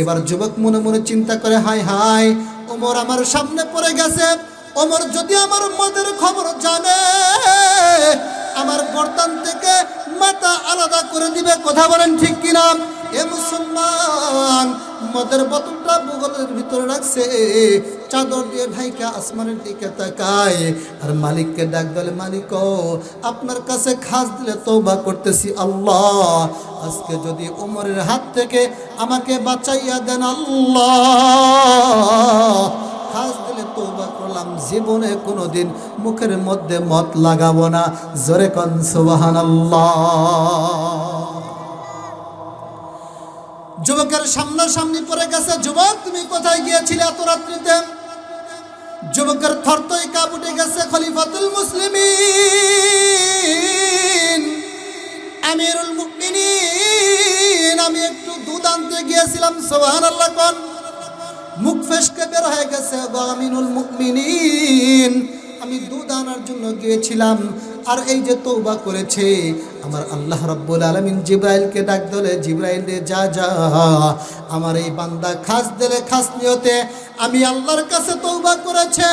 এবার যুবক মনে মনে চিন্তা করে, হায় হায়, ওমর আমার সামনে পড়ে গেছে। ওমর যদি আমার মদের খবর জানে, আমার গর্দান থেকে মাথা আলাদা করে দিবে, কথা বলেন ঠিক কিনা? এ মুসলমান মদের বোতলটা বুগলের ভিতরে রাখছে। চাদর দিয়ে ঢাইকা আসমানের দিকে তাকায়। আর মালিককে ডাক বলে মালিক আপনার কাছে খাস দিলে তৌবা করতেছি আল্লাহ। আজকে যদি উমরের হাত থেকে আমাকে বাঁচাইয়া দেন আল্লাহ। খাস দিলে তৌবা করলাম, জীবনে কোনোদিন মুখের মধ্যে মত লাগাবো না। জোরে কন, সুবহানাল্লাহ। যুবকের সামনাসামনি পড়ে গেছে, যুবক, তুমি কোথায় গিয়েছিলে এত রাত্রিতে? যুবকের থরতই কাপ উঠে গেছে, খলিফাতুল মুসলিমিন, আমিরুল মুমিনিন, আমি একটু দুধ আনতে গিয়েছিলাম, সুবহানাল্লাহ কোন। মুখ ফেসকে বের হয়ে গেছে, গো আমিনুল মুমিনিন আমি দুধ আনার জন্য গিয়েছিলাম, আর এই যে তৌবা করেছে, আমার আল্লাহ রব্বুল আলমিন জিব্রাইলকে ডাক দলে, জিব্রাইল যা যা, আমার এই বান্দা খাস দিলে, খাস নিয়তে আমি আল্লাহর কাছে তৌবা করেছে।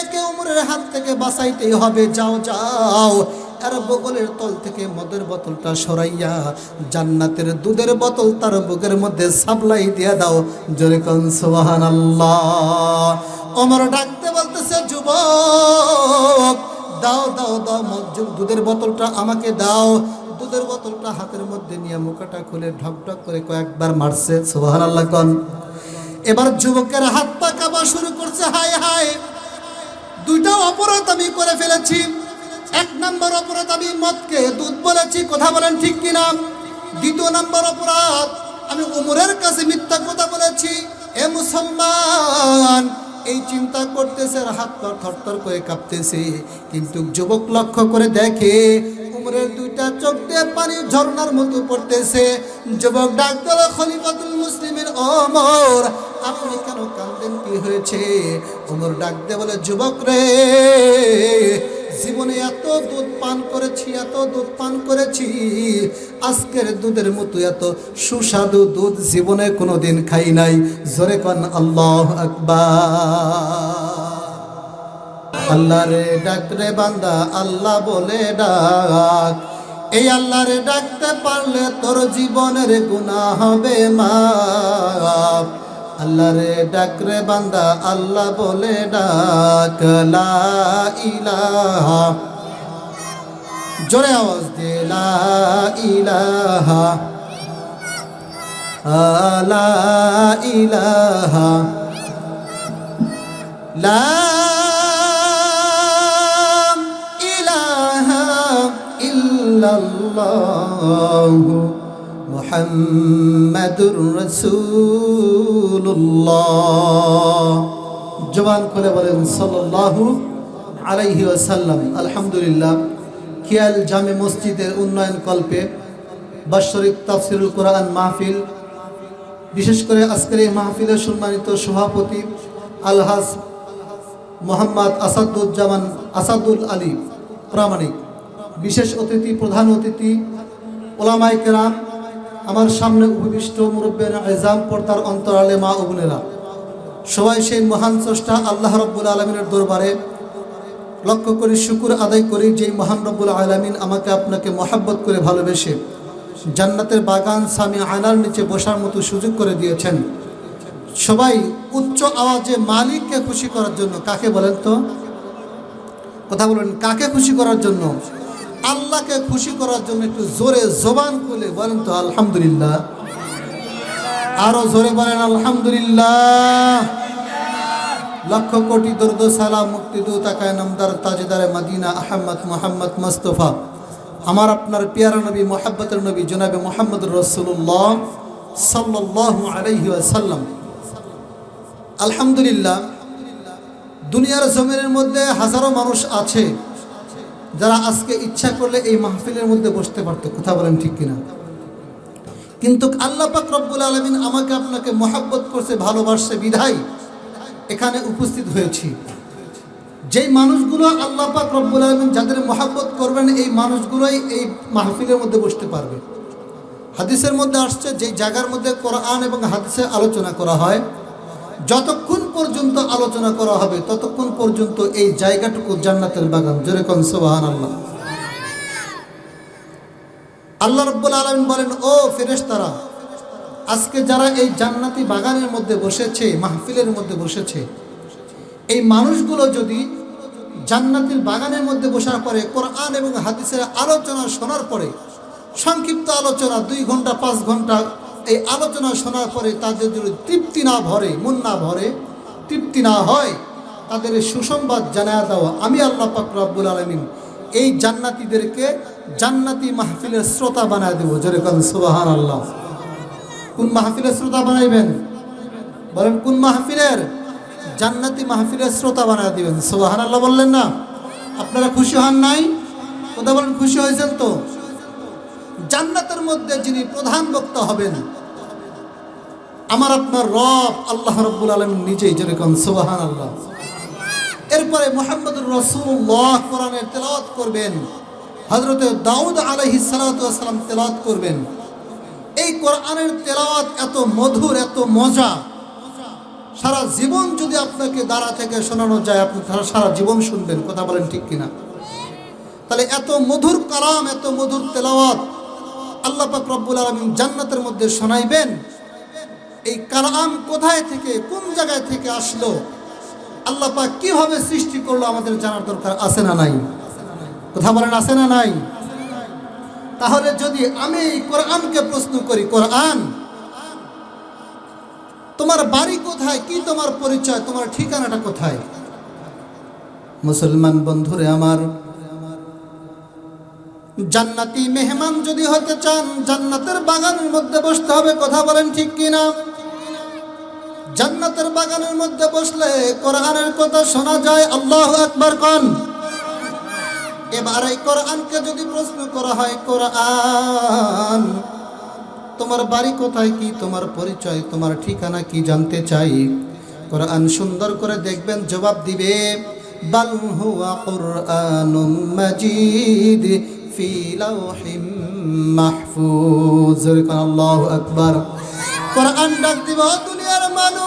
একে উমরের হাত থেকে বাঁচাইতেই হবে, যাও যাও। আর বগলের তল থেকে মদের বোতলটা সরাইয়া জান্নাতের দুধের বোতল তার বুকের মধ্যে সাপ্লাই দিয়ে দাও। জোরে কন সোহান আল্লাহ অমর ডাকতে বলতেছে, যুবক, দাও দাও দাও মজ্জুর দুধের বোতলটা আমাকে দাও। দুধের বোতলটা হাতের মধ্যে নিয়ে মুখটা খুলে ঢক ঢক করে কয়েকবার মারছে সোহান আল্লাহ কন। এবার যুবকের হাত পা কাবা শুরু করছে, হায় হায়! দুইটা অপরাধ আমি করে ফেলেছি। এক নম্বর অপরাধ আমি মদকে দুধ বলেছি, কথা বলেন ঠিক কিনা? দ্বিতীয় নম্বর অপরাধ আমি উমরের কাছে মিথ্যা কথা বলেছি। এ মুসলমান এই চিন্তা করতেছে আর হাত পা থরথর করে কাঁপতেছে। কিন্তু যুবক লক্ষ্য করে দেখে উমরের দুইটা চোখ দিয়ে পানি ঝর্নার মতো পড়তেছে। যুবক ডাক্তার খলিফাতুল মুসলিমের অমর, আপনি কেন কান্দেন কি হয়েছে? ওমর ডাক দে বলে, যুবক রে জীবনে এত দুধ পান করেছি, এত দুধ পান করেছি, আজকের দুধের মতো এত সুস্বাদু দুধ জীবনে কোনোদিন খাই নাই। জোরে কন, আল্লাহ আকবার। আল্লাহ রে ডাক রে বান্দা, আল্লাহ বলে ডাক। এই আল্লাহ রে ডাকতে পারলে তোর জীবনের গুণা হবে মাপ আল্লাহ রে ডাক রে বান্দা, আল্লাহ বলে ডাক, লা ইলাহা। জোরে আওয়াজ দে, লা ইলাহা। লা ইলাহা। লা মুহাম্মাদুর রাসূলুল্লাহ। জবান করে বলেন, সাল্লাল্লাহু আলাইহি ওয়াসাল্লাম, আলহামদুলিল্লাহ খিয়াল জামে মসজিদের উন্নয়ন কল্পে বাৎসরিক তাফসিরুল কোরআন মাহফিল, বিশেষ করে আজকের এই মাহফিলের সম্মানিত সভাপতি আলহাজ মোহাম্মদ আসাদুজ্জামান, আসাদুল আলী প্রামাণিক, বিশেষ অতিথি, প্রধান অতিথি ওলামাই কেরাম আমার সামনে উপবিষ্ট মুরব্বেন এজাম পর্দার অন্তরালে মা ও সবাই সেই মহান স্রষ্টা আল্লাহ রব্বুল আলমিনের দরবারে লক্ষ্য করি শুকুর আদায় করি, যেই মহান রব্বুল আলমিন আমাকে আপনাকে মহাব্বত করে ভালোবেসে জান্নাতের বাগান স্বামী আয়নার নিচে বসার মতো সুযোগ করে দিয়েছেন। সবাই উচ্চ আওয়াজে মালিককে খুশি করার জন্য, কাকে বলেন তো? কথা বলেন, কাকে খুশি করার জন্য? আল্লাহকে খুশি করার জন্য একটু জোরে জবান খুলে বলেন তো, আলহামদুলিল্লাহ। আরও জোরে বলেন, আলহামদুলিল্লাহ। লক্ষ কোটি দর্দ সালাম, মুক্তি তাকায় নামদার, তাজদারে মদিনা, আহমদ মোহাম্মদ মুস্তফা। আমার আপনার পিয়ারা নবী, মোহাব্বতের নবী, জনাবে মোহাম্মদ রসুল্লাহ সাল্লাহ আলহি আসাল্লাম আলহামদুলিল্লাহ, দুনিয়ার জমিনের মধ্যে হাজারো মানুষ আছে। যারা আজকে ইচ্ছা করলে এই মাহফিলের মধ্যে বসতে পারতো, কথা বলেন ঠিক কিনা? কিন্তু আল্লাহ পাক রব্বুল আলমিন আমাকে আপনাকে মহাব্বত করছে, ভালোবাসছে, বিধায় এখানে উপস্থিত হয়েছি। যেই মানুষগুলো আল্লাহ পাক রব্বুল আলমিন যাদের মহাব্বত করবেন, এই মানুষগুলোই এই মাহফিলের মধ্যে বসতে পারবে। হাদিসের মধ্যে আসছে যে জায়গার মধ্যে কোরআন এবং হাদিসে আলোচনা করা হয়, যতক্ষণ পর্যন্ত আলোচনা করা হবে, ততক্ষণ পর্যন্ত এই জায়গাটুকু জান্নাতের বাগান। যেরকম সোবাহান আল্লাহ আল্লাহ রব্বুল আলমিন বলেন, ও ফেরেশতারা, আজকে যারা এই জান্নাতি বাগানের মধ্যে বসেছে, মাহফিলের মধ্যে বসেছে, এই মানুষগুলো যদি জান্নাতের বাগানের মধ্যে বসার পরে কোরআন এবং হাদিসের আলোচনা শোনার পরে, সংক্ষিপ্ত আলোচনা, দুই ঘণ্টা, পাঁচ ঘণ্টা, এই আলোচনা শোনার পরে তাদের যদি তৃপ্তি না ভরে, মন না ভরে তৃপ্তি না হয়, তাদের সুসংবাদ জানায় দেওয়া আমি আল্লাহ পাক রব্বুল আলমিন এই জান্নাতিদেরকে জান্নাতি মাহফিলের শ্রোতা বানায় দেবো। যেরকম সুবাহান আল্লাহ কোন মাহফিলের শ্রোতা বানাইবেন? বলেন, কোন মাহফিলের? জান্নাতি মাহফিলের শ্রোতা বানায় দিবেন। সুবাহান আল্লাহ বললেন না? আপনারা খুশি হন নাই? কথা বলেন, খুশি হয়েছেন তো? জান্নাতের মধ্যে যিনি প্রধান বক্তা হবেন আমার আপনার রব আল্লাহ রব্বুল আলম নিজেই যেরকম সুবাহান আল্লাহ এরপরে মোহাম্মদুর রসুল্লাহ কোরআনের তেলাওয়াত করবেন। হজরতে দাউদ আলহি সালাতাম তেলাওয়াত করবেন। এই কোরআনের তেলাওয়াত এত মধুর, এত মজা। সারা জীবন যদি আপনাকে দাঁড়া থেকে শোনানো যায়, আপনি তারা সারা জীবন শুনবেন, কথা বলেন ঠিক কিনা? তাহলে এত মধুর কালাম, এত মধুর তেলাওয়াত আল্লাহ পাক রব্বুল আলমিন জান্নাতের মধ্যে শোনাইবেন। এই কালাম কোথায় থেকে, কোন জায়গায় থেকে আসলো? আল্লাহ পাক কীভাবে সৃষ্টি করল আমাদের জানার দরকার? আছে না নাই? কথা বলেন, আছে না নাই? তাহলে যদি আমি এই কোরআনকে প্রশ্ন করি, কোরআন, তোমার বাড়ি কোথায়? কি তোমার পরিচয়? তোমার ঠিকানাটা কোথায়? মুসলমান বন্ধুরে আমার, জান্নাতি মেহমান যদি হতে চান, জান্নাতের বাগানের মধ্যে বসতে হবে, কথা বলেন ঠিক কিনা? জান্নাতের বাগানের মধ্যে বসলে কোরআনের কথা শোনা যায়, আল্লাহ একবার কন। এবার এই কোরআনকে যদি প্রশ্ন করা হয়, কোরআন, তোমার বাড়ি কোথায় কি? তোমার পরিচয়, তোমার ঠিকানা কি জানতে চাই? কোরআন সুন্দর করে দেখবেন, জবাব দিবে মাহফুজ। আল্লাহু আকবার। কোরআন ডাক দিব, দুনিয়ার মানুষ।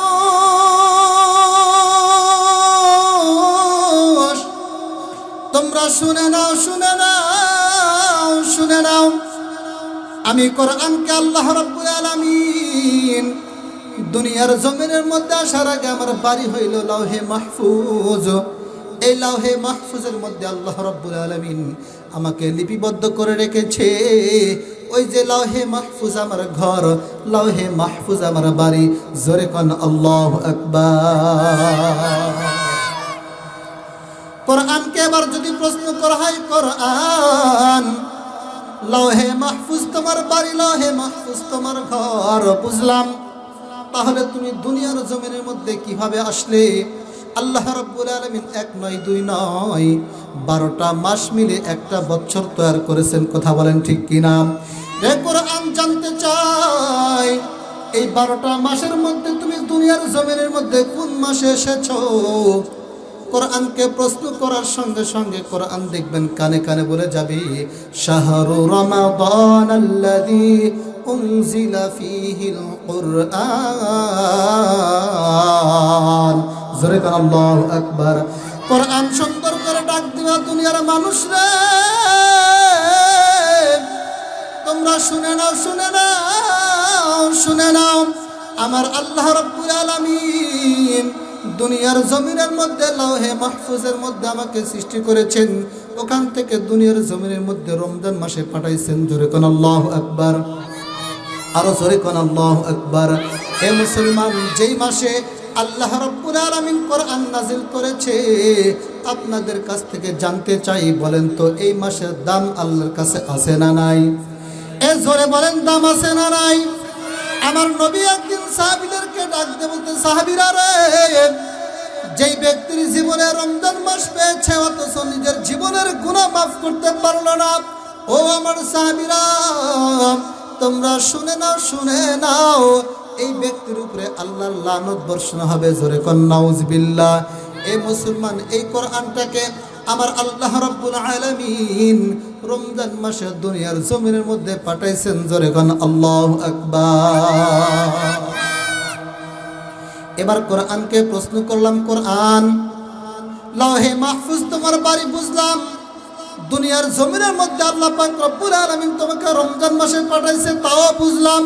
তোমরা শুনে নাও শুনে নাও শুনে নাও। আমি কোরআনকে আল্লাহ রাব্বুল আলামিন দুনিয়ার জমিনের মধ্যে আসার আগে আমার বাড়ি হইল লাউহে মাহফুজ। এই লাউহে মাহফুজের মধ্যে আল্লাহ রাব্বুল আলামিন আমাকে লিপিবদ্ধ করে রেখেছে। ওই যে লাউহে মাহফুজ আমার ঘর, লাউহে মাহফুজ আমার বাড়ি, জোরে কন আল্লাহ আকবার। কোরআনকে এবার যদি প্রশ্ন করা হয়, কোরআন লহে মাহফুজ তোমার বাড়ি লহে মাহফুজ তোমার ঘর, বুঝলাম? তাহলে তুমি দুনিয়ার জমিনের মধ্যে কীভাবে আসলে? আল্লাহ রাব্বুল আলামিন এক নয়, দুই নয়, বারোটা মাস মিলে একটা বছর তৈরি করেছেন, কথা বলেন ঠিক কিনা? রে কোরআন জানতে চাই, এই বারোটা মাসের মধ্যে তুমি দুনিয়ার জমিনের মধ্যে কোন মাসে এসেছ? কোরআনকে প্রশ্ন করার সঙ্গে সঙ্গে কোরআন দেখবেন, কানে কানে বলে যাবে, শাহরু রমাদান আল্লাযী উনজিলা ফীহিল কুরআন। জোরে কান আল্লাহু আকবার। কোরআন সুন্দর করে ডাক দিবা দুনিয়ার মানুষ রে তোমরা শুনে নাও শুনে নাও শুনে নাও। আমার আল্লাহ রাব্বুল আলামিন দুনিয়ার জমিনের মধ্যে লাউহে মাহফুজের মধ্যে আমাকে সৃষ্টি করেছেন। ওখান থেকে দুনিয়ার জমিনের মধ্যে রমজান মাসে পাঠাইছেন। জোরে কোন আল্লাহ আকবার। আরও জোরে কোন আল্লাহ আকবার। হে মুসলমান, যেই মাসে আল্লাহ রব্বুল আলামিন কোরআন নাজিল করেছে। আপনাদের কাছ থেকে জানতে চাই, বলেন তো, এই মাসের দাম আল্লাহর কাছে আছে না নাই? এ জোরে বলেন, দাম আছে না নাই? আমার নবী একদিন সাহাবিদেরকে ডাকতে বলতে, সাহাবিরা রে, যেই ব্যক্তির জীবনে রমজান মাস পেয়েছে, অথচ নিজের জীবনের গুণা মাফ করতে পারল না। ও আমার সাহাবিরা, তোমরা শুনে নাও শুনে নাও এই ব্যক্তির উপরে আল্লাহর লানত বর্ষণ হবে, জোরে কন্নাউজ বিল্লাহ এই মুসলমান, এই কোরআনটাকে আমার আল্লাহ রাব্বুল আলামিন রমজান মাসে দুনিয়ার জমিনের মধ্যে পাঠাইছেন, জোরে গান আল্লাহ আকবার। এবার কোরআনকে প্রশ্ন করলাম, কোরআন, লহে মাহফুজ তোমার বাড়ি বুঝলাম। দুনিয়ার জমিনের মধ্যে আল্লাহ পাক রব্বুল আলামিন তোমাকে রমজান মাসে পাঠাইছে, তাও বুঝলাম।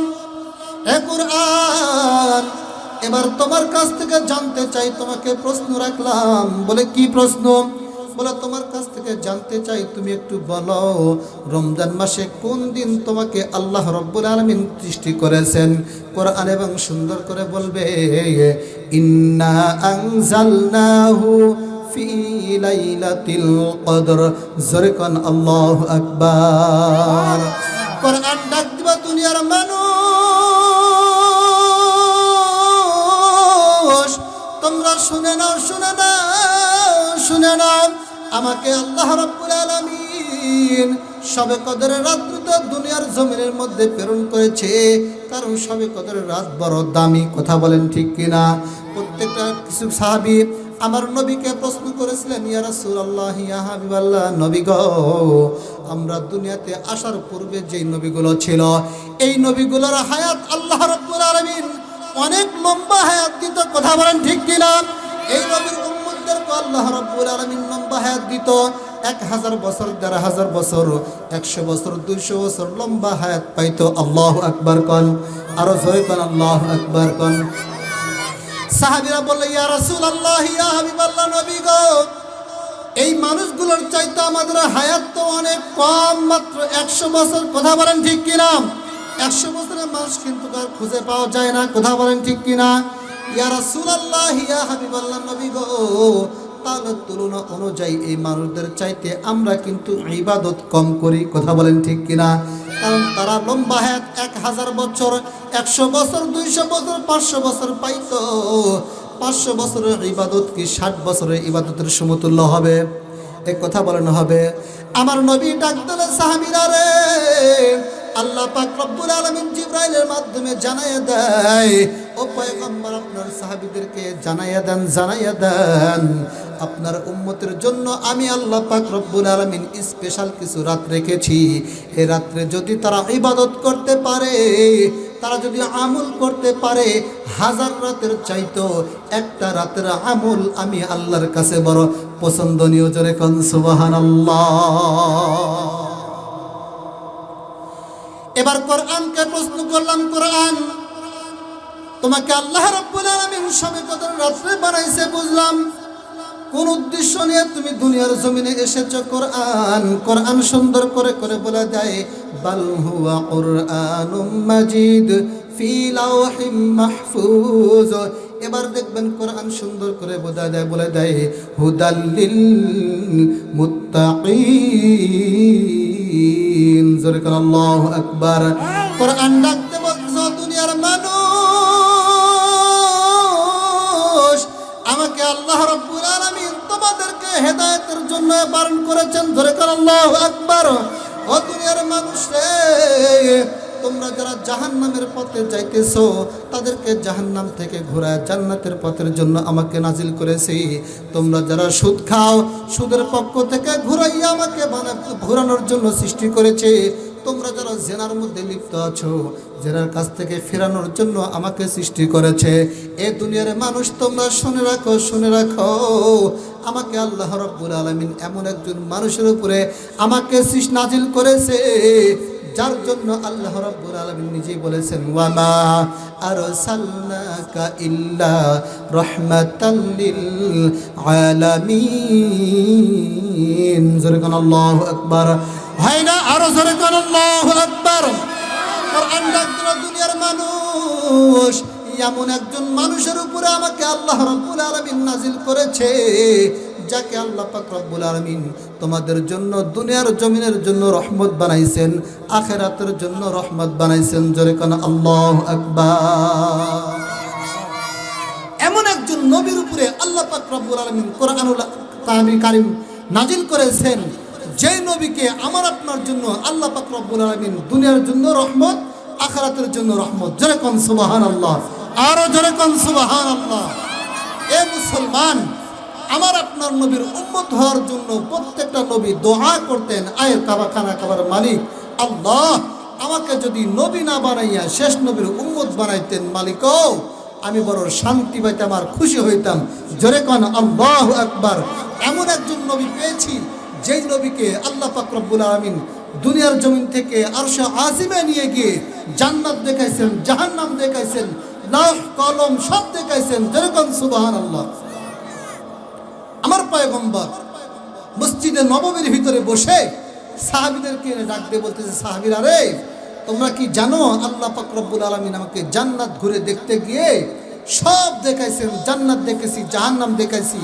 এবার তোমার কাছ থেকে জানতে চাই, তোমাকে প্রশ্ন রাখলাম। বলে, কি প্রশ্ন? বলে, তোমার কাছ থেকে জানতে চাই, তুমি একটু বলো, রমজান মাসে কোন দিন তোমাকে আল্লাহ রব্বুল আলমিন সৃষ্টি করেছেন? কোরআন এবং সুন্দর করে বলবে, ইন্না জোরে কোন, আল্লাহু আকবার। কোরআন ডাক দিবা দুনিয়ার মানুষ। তোমরা শুনে নাও শুনে নাও শুনে নাও। আমাকে আল্লাহ রাব্বুল আলামিন সবে কদরের রাত্রিতে দুনিয়ার জমিনের মধ্যে প্রেরণ করেছে। কারণ সবে কদরের রাত বড় দামি, কথা বলেন ঠিক কিনা? প্রত্যেকটা কিছু সাহাবী আমার নবীকে প্রশ্ন করেছিলেন, ইয়া রাসূলুল্লাহ, ইয়া হাবিবাল্লাহ, নবী গো, আমরা দুনিয়াতে আসার পূর্বে যেই নবীগুলো ছিল, এই নবীগুলোর হায়াত আল্লাহ রাব্বুল আলামিন অনেক লম্বা হায়াত দিত, কথা বলেন ঠিক কিনা? এই নবীর উম্মতদেরকে আল্লাহ রাব্বুল আলামিন লম্বা হায়াত দিত, এক হাজার বছর, দেড় হাজার বছর, একশো বছর, দুইশো বছর লম্বা হায়াত পাইতো। আল্লাহ আকবর কন, আরও জয় কন, আল্লাহ আকবর কন। সাহাবিরা বললে, ইয়া রাসূল আল্লাহ ইয়া হাবিব আল্লাহ নবী গো। এই মানুষগুলোর চাইতে আমাদের হায়াত তো অনেক কম, মাত্র একশো বছর, কথা বলেন ঠিক কিনা? একশো বছরের মানুষ কিন্তু আর খুঁজে পাওয়া যায় না। কথা বলেন ঠিক কিনা? ইয়া রাসূল আল্লাহ ইয়া হাবিব আল্লাহ নবী গো, তাহলে তুলনা অনুযায়ী এই মানুষদের চাইতে আমরা কিন্তু ইবাদত কম করি। কথা বলেন ঠিক কিনা? কারণ তারা লম্বা হায়াত, এক হাজার বছর, একশো বছর, দুইশো বছর, পাঁচশো বছর পাইতো। পাঁচশো বছরের ইবাদত কি ষাট বছরের ইবাদতের সমতুল্য হবে? এ কথা বলেন হবে। আমার নবী ডাক্তার সাহাবিরা রে আল্লাহ পাক রব্বুল আলামিন জিব্রাইলের মাধ্যমে জানাইয়া দেয়, ও পয়গম্বর, আপনার সাহাবীদেরকে জানাইয়া দেন জানাইয়া দেন। আপনার উম্মতের জন্য আমি আল্লাহ পাক রব্বুল আলামিন স্পেশাল কিছু রাত রেখেছি। এই রাত্রে যদি তারা ইবাদত করতে পারে, তারা যদি আমল করতে পারে, হাজার রাতের চাইতো একটা রাতের আমল আমি আল্লাহর কাছে বড় পছন্দনীয়। জোরে কন, সুবহানাল্লাহ। এবার কোরআনকে প্রশ্ন করলাম, কোরআন, তোমাকে আল্লাহ রাব্বুল আলামিন সবে রাত্রে বানাইছে, বুঝলাম। কোন উদ্দেশ্য নিয়ে তুমি দুনিয়ার জমিনে এসেছ, কোরআন কোরআন সুন্দর করে করে বলে দেয়, বাল হুয়া কুরআনুম মাজিদ ফি লাওহিম মাহফুজ। এবার দেখবেন কোরআন সুন্দর করে বোঝা দেয়, বলে দেয় হুদাল্লিল মুত্তাকিন। জোরে করে, আল্লাহ আকবার। কোরআন ডাকতে বলছো দুনিয়ার মানুষ, আমাকে আল্লাহ রব্বুল আলামিন তোমাদেরকে হেদায়েতের জন্য বারণ করেছেন ধরে কর, আল্লাহ আকবার। ও দুনিয়ার মানুষ রে তোমরা যারা জাহান্নামের পথে যাইতেছো, তাদেরকে জাহান্নাম থেকে ঘোরায় জান্নাতের পথের জন্য আমাকে নাজিল করেছি। তোমরা যারা সুদ খাও, সুদের পক্ষ থেকে ঘুরাইয়া আমাকে বানা, ঘোরানোর জন্য সৃষ্টি করেছে। তোমরা যারা জেনার মধ্যে লিপ্ত আছো, জেনার কাছ থেকে ফেরানোর জন্য আমাকে সৃষ্টি করেছে। এ দুনিয়ার মানুষ, তোমরা শুনে রাখো শুনে রাখো। আমাকে আল্লাহ রব্বুল আলমিন এমন একজন মানুষের উপরে আমাকে নাজিল করেছে। যার জন্য আল্লাহ রাব্বুল আলামিন নিজেই বলেছেন, ওয়ামা আরসালনাকা ইল্লা রাহমাতাল লিল আলামিন। জোরে কোন আল্লাহু আকবার। হয় না? আরও জোরে কোন আল্লাহু আকবার। কোরআন ডাকছিল দুনিয়ার মানুষ। এমন একজন মানুষের উপরে আমাকে আল্লাহ রাব্বুল আলামিন নাজিল করেছে। যাকে আল্লাহ পাক রব্বুল আলামিন তোমাদের জন্য দুনিয়ার জমিনের জন্য রহমত বানাইছেন, আখেরাতের জন্য রহমত বানাইছেন। জোরে কোন, আল্লাহ আকবার। এমন একজন নবীর উপরে আল্লাহ পাক রব্বুল আলামিন কোরআনুল কারিম নাজিল করেছেন, যে নবীকে আমার আপনার জন্য আল্লাহ পাক রব্বুল আলামিন দুনিয়ার জন্য রহমত, আখেরাতের জন্য রহমত। জোরে কোন, সুবহানাল্লাহ। আরও জোরে কোন, সুবহানাল্লাহ। এ মুসলমান আমার আপনার নবীর উম্মত হওয়ার জন্য প্রত্যেকটা নবী দোয়া করতেন আয়ের কাবা খানা খাবার মালিক, আল্লাহ আমাকে যদি নবী না বানাইয়া শেষ নবীর উম্মত বানাইতেন মালিক আমি বড় শান্তি পাইতাম আর খুশি হইতাম। জোরে কন, আল্লাহ একবার এমন একজন নবী পেয়েছি, যেই নবীকে আল্লাহ পাক রব্বুল আলামিন দুনিয়ার জমিন থেকে আরশা আজিমে নিয়ে গিয়ে জান্নাত দেখাইছেন, জাহান্নাম দেখাইছেন, লাখ কলম সব দেখাইছেন। যেরকম সুবাহান আল্লাহ আমার পয়গম্বর মসজিদে নবমীর ভিতরে বসে সাহাবিদেরকে ডাক দিয়ে বলতেছে, সাহাবিরা রে, তোমরা কি জানো আল্লাহ পাক রব্বুল আলামিন আমাকে জান্নাত ঘুরে দেখতে গিয়ে সব দেখাইছেন? জান্নাত দেখেছি, জাহান্নাম দেখাইছি।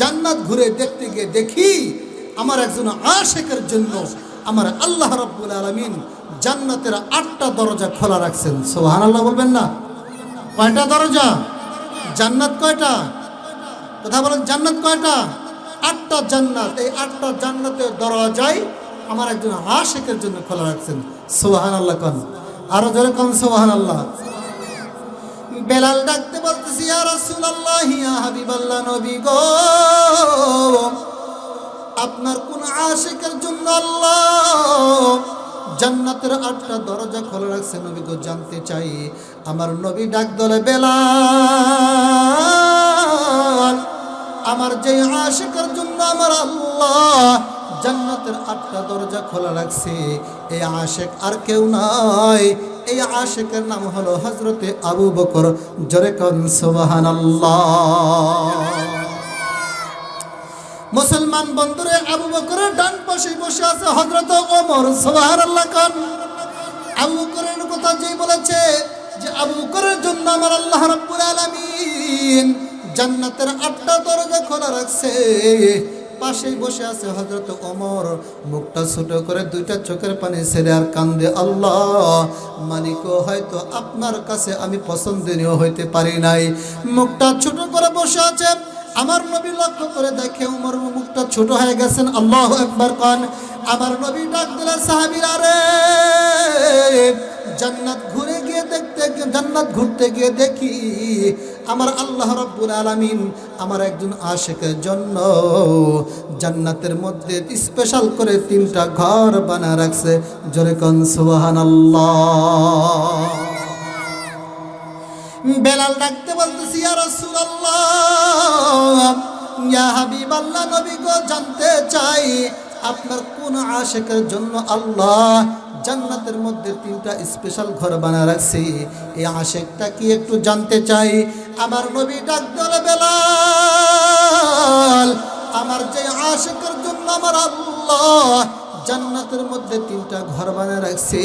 জান্নাত ঘুরে দেখতে গিয়ে দেখি আমার একজন আশেকের জন্য আমার আল্লাহ রব্বুল আলামিন জান্নাতের আটটা দরজা খোলা রাখছেন। সোহান আল্লাহ বলবেন না। কয়টা দরজা? জান্নাত কয়টা? কথা বলেন, জান্নাত কয়টা? আটটা জান্নাত। এই আটটা জান্নাতের দরজাই আমার একজন আশেকের জন্য খোলা রাখছেন। সোহান আল্লাহ কন। আরও জোরে কন সোহান আল্লাহ বেলাল ডাকতে বলতেছি, ইয়া রাসূলুল্লাহ হাবিবাল্লাহ নবী গো, আপনার কোন আশেকের জন্য আল্লাহ জান্নাতের আটটা দরজা খোলা রাখছে নবী গো, জানতে চাই। আমার নবী ডাক দলে বেলাল আমার যে আশেকের জন্য আমার আল্লাহ জান্নাতের আটটা দরজা খোলা রাখছে, এই আশেক আর কেউ নাই। এই আশেকের নাম হলো হজরতে আবু বকর। জরে কন মুসলমান বন্ধুরে, আবু বকরের ডান পাশে বসে আছে হজরত ওমর সোহার আল্লাহ খান আবু বকরের কথা যেই বলেছে যে, আবু বকরের জন্য আমার আল্লাহ রাব্বুল আলামিন জান্নাতের আটটা দরজা খোলা রাখছে। পাশেই বসে আছে হজরত ওমর। মুখটা ছোট করে দুইটা চোখের পানি ছেড়ে আর কান্দে, আল্লাহ, মালিকও হয়তো আপনার কাছে আমি পছন্দনীয় হইতে পারি নাই। মুখটা ছোট করে বসে আছে। আমার নবী লক্ষ্য করে দেখে উমর মুখটা ছোট হয়ে গেছেন। আল্লাহ একবার কন। আমার নবী ডাক দিলে সাহাবিরা রে জান্নাত ঘুরে গিয়ে দেখতে জান্নাত ঘুরতে গিয়ে দেখি, আমার আল্লাহ রব্বুল আলামিন আমার একজন আশেকের জন্য জান্নাতের মধ্যে স্পেশাল করে তিনটা ঘর বানা রাখছে। জোরে কন, সুবহানাল্লাহ। বেলাল ডাকতে বলতেছি, ইয়া রাসূলুল্লাহ, ইয়া হাবিবাল্লাহ, নবী গো, জানতে চাই, আপনার কোন আশেকের জন্য আল্লাহ জান্নাতের মধ্যে তিনটা স্পেশাল ঘর বানা রাখছি। এই আশেকটা কি একটু জানতে চাই? আমার নবী ডাক দলে, বেলাল, আমার যে আশেকের জন্য আমার আল্লাহ জান্নাতের মধ্যে তিনটা ঘর বানিয়ে রাখছে।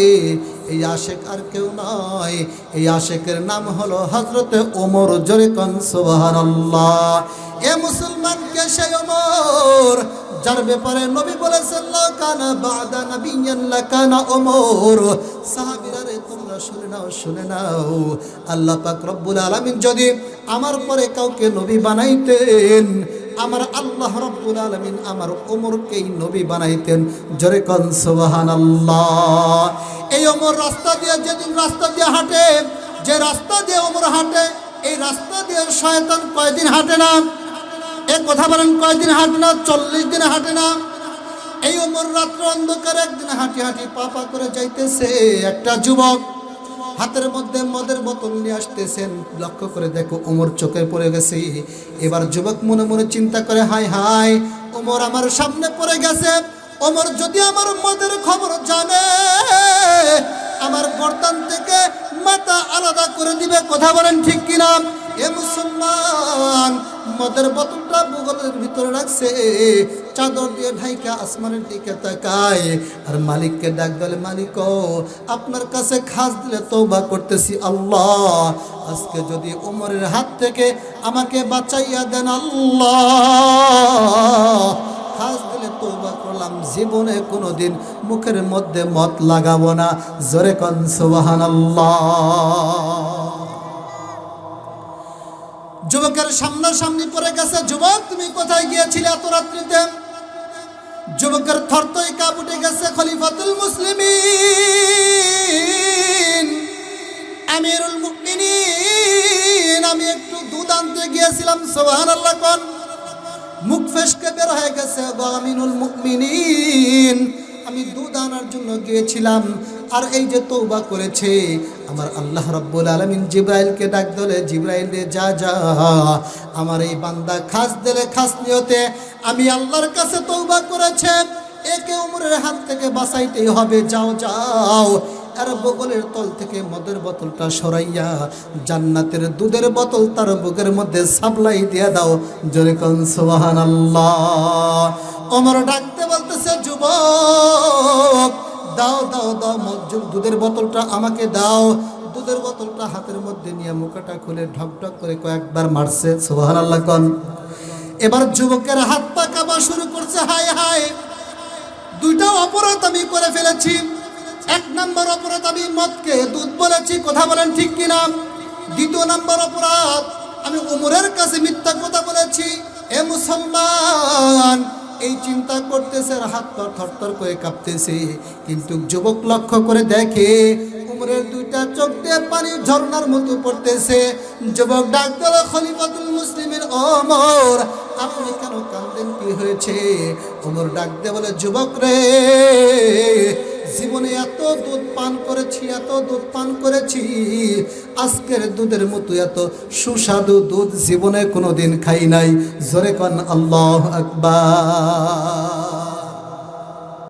এই আশেক আর কেউ নয় এই আশেকের নাম হলো হজরতে ওমর, জরে কন, সুবহানাল্লাহ। এ মুসলমানকে সেই ওমর যার ব্যাপারে নবী বলেছেন কানা বাদা নাবিয়ান কানা ওমর সাহাবীরা রে, তোমরা শুনে নাও শুনে নাও। আল্লাহ পাক রব্বুল আলামিন যদি আমার পরে কাউকে নবী বানাইতেন, আমার আল্লাহ রব্বুল আলামিন আমার ওমরকেই নবী বানাইতেন। জোরে কন, সুবহানাল্লাহ। এই ওমর রাস্তা দিয়ে, যেদিন রাস্তা দিয়ে হাঁটে, যে রাস্তা দিয়ে ওমর হাঁটে, এই রাস্তা দিয়ে শয়তান কয়দিন হাঁটে না? কথা বলেন কয়দিন হাঁটে না? চল্লিশ দিন হাঁটে না? এই ওমর রাত্র অন্ধকারে একদিন হাঁটি হাঁটি পাপা করে যাইতেছে একটা যুবক। হাতের মধ্যে মদের বোতল নিয়ে আসতেছেন। লক্ষ্য করে দেখো ওমর চোখে পড়ে গেছে। এবার যুবক মনে মনে চিন্তা করে হাই হাই ওমর আমার সামনে পড়ে গেছে। ওমর যদি আমার মদের খবর জানে, আমার গর্দান থেকে মাথা আলাদা করে দিবে। কথা বলেন ঠিক কিনা? এ মুসলমান মদের বোতলটা বুগলের ভিতরে রাখছে। চাদর দিয়ে ঢাইকা আসমানের দিকে তাকায়। আর মালিককে ডাক বলে মালিক আপনার কাছে খাস দিলে তৌবা করতেছি আল্লাহ। আজকে যদি উমরের হাত থেকে আমাকে বাঁচাইয়া দেন আল্লাহ। খাস দিলে তৌবা করলাম, জীবনে কোনোদিন মুখের মধ্যে মত লাগাবো না। জোরে কন, সুবহানাল্লাহ। যুবকের সামনাসামনি পড়ে গেছে, যুবক, তুমি কোথায় গিয়েছিলে এত রাত্রিতে? যুবকের থরতই কাপ উঠে গেছে, খলিফাতুল মুসলিমিন, আমিরুল মুমিনিন, আমি একটু দুধ আনতে গিয়েছিলাম, সুবহানাল্লাহ কোন। মুখ ফেসকে বের হয়ে গেছে, গো আমিনুল মুমিনিন আমি দুধ আনার জন্য গিয়েছিলাম, আর এই যে তৌবা করেছে, আমার আল্লাহ রব্বুল আলমিন জিব্রাইলকে ডাক দলে, জিব্রাইল যা যা, আমার এই বান্দা খাস দিলে, খাস নিয়তে আমি আল্লাহর কাছে তৌবা করেছে। একে উমরের হাত থেকে বাঁচাইতেই হবে, যাও যাও। আর বগলের তল থেকে মদের বোতলটা সরাইয়া জান্নাতের দুধের বোতল তার বুকের মধ্যে সাপ্লাই দিয়ে দাও। জোরে কন সুবহান আল্লাহ অমর ডাকতে বলতেছে, যুবক, দাও দাও দাও মজ্জুর দুধের বোতলটা আমাকে দাও। দুধের বোতলটা হাতের মধ্যে নিয়ে মুখটা খুলে ঢক ঢক করে কয়েকবার মারছে সুবহান আল্লাহ কন। এবার যুবকের হাত পা কাবা শুরু করছে, হায় হায়! দুইটা অপরাধ আমি করে ফেলেছি। এক নম্বর অপরাধ আমি মদকে দুধ বলেছি, কথা বলেন ঠিক কিনা? দ্বিতীয় নম্বর অপরাধ আমি উমরের কাছে মিথ্যা কথা বলেছি। এ মুসলমান এই চিন্তা করতেছে আর হাত পা থরথর করে কাঁপতেছে। কিন্তু যুবক লক্ষ্য করে দেখে উমরের দুইটা চোখ দিয়ে পানি ঝর্নার মতো পড়তেছে। যুবক ডাক্তার খলিফাতুল মুসলিমের অমর, আপনি কেন কান্দেন কি হয়েছে? ওমর ডাক দিয়ে বলে, যুবক রে জীবনে এত দুধ পান করেছি, এত দুধ পান করেছি, আজকের দুধের মতো এত সুস্বাদু দুধ জীবনে কোনোদিন খাই নাই। জোরে কন আল্লাহ আকবার।